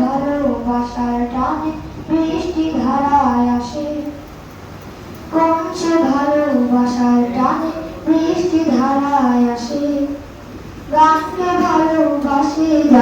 ভালোবাসার টানে বৃষ্টি ধারায় আসে কমছে ভালোবাসার টানে বৃষ্টি ধারায় আসে গানকে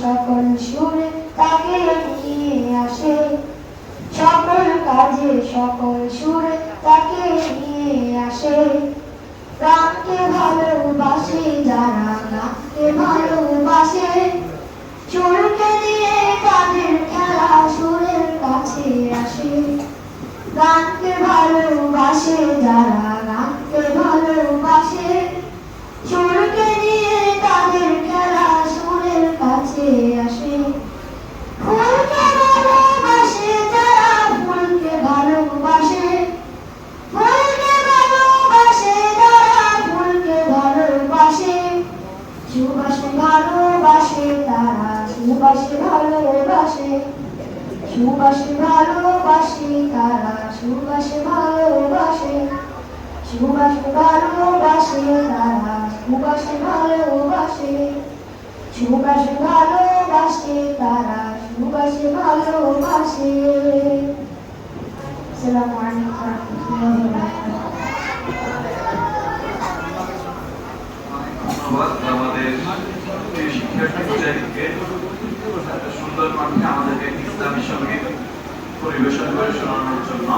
সকল সুরে তাকে নিয়ে আসে। সকল কাজে সকল সুরে তাকে নিয়ে আসে। প্রাণকে ভালোবাসে তারা সুবাসে ভালোবাসে সুবাসে ভালোবাসে তারা, সুবাসে ভালোবাসে সুবাসে ভালোবাসে তারা, সুবাসে ভালোবাসে সুবাসে ভালোবাসে তারা, সুবাসে ভালোবাসে। আসসালামু আলাইকুম রাহমাতুল্লাহি ওয়া বারাকাতুহু। আমাদের এই শিক্ষার্থী মুজাহিদকে এত সুন্দর আমাদেরকে ইসলামের সঙ্গে পরিবেশন করে শোনানোর জন্য